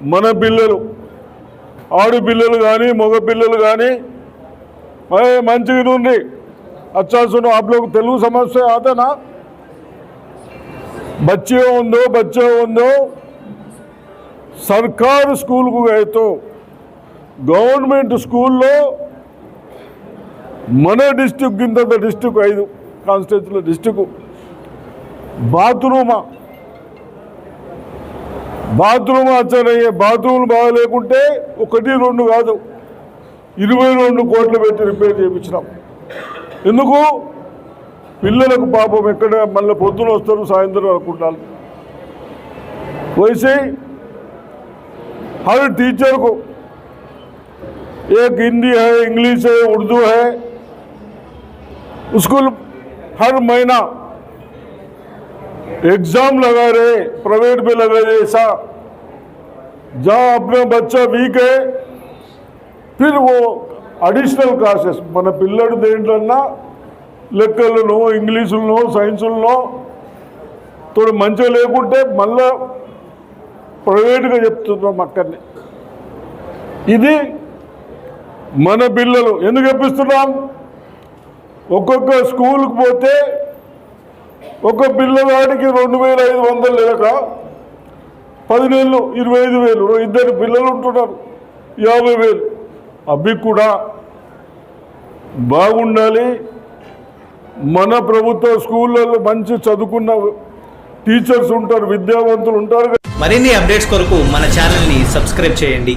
మన పిల్లలు ఆడపిల్లలు కానీ మగ పిల్లలు కానీ మంచిగా ఉంది अच्छा सुनो తెలుగు సమస్య तेलुगु समझ ఉందో బచ్చే ఉందో సర్కారు స్కూల్కు అయితే గవర్నమెంట్ స్కూల్లో మన డిస్టిక్ కింద డిస్టిక్ ఐదు కాన్స్టిట్యూన్సీ డిస్టిక్ బాత్రూమా? బాత్రూమ్ వచ్చారయ్యే బాత్రూమ్లు బాగా లేకుంటే ఒకటి రెండు కాదు ఇరవై రెండు కోట్లు పెట్టి రిపేర్ చేయించినాం ఎందుకు పిల్లలకు పాపం ఎక్కడ మళ్ళీ పొద్దున వస్తారు సాయంత్రం అనుకుంటారు वैसे ही हर टीचर को एक हिंदी है इंग्लिश है उर्दू है उसको हर महीना एग्जाम लगा रहे प्राइवेट में लगा रहे ऐसा जहाँ अपना बच्चा वीक है फिर वो అడిషనల్ క్లాసెస్ మన పిల్లడు దేంట్లన్నా లెక్కలను ఇంగ్లీషులను సైన్సులను తోడు మంచిగా లేకుంటే మళ్ళా ప్రైవేట్గా చెప్తున్నాం అక్కడిని ఇది మన పిల్లలు ఎందుకు చెప్పిస్తున్నాం ఒక్కొక్క స్కూల్కి పోతే ఒక పిల్లవాడికి రెండు వేల ఐదు వందలు లేక పదివేలు ఇరవై ఐదు వేలు. ఇద్దరు పిల్లలు ఉంటున్నారు. యాభై వేలు. అవి కూడా బాగుండాలి. మన ప్రభుత్వ స్కూళ్ళల్లో మంచి చదువుకున్న టీచర్స్ ఉంటారు విద్యావంతులు ఉంటారు. మరిన్ని అప్డేట్స్ కొరకు మన ఛానల్ని సబ్స్క్రైబ్ చేయండి.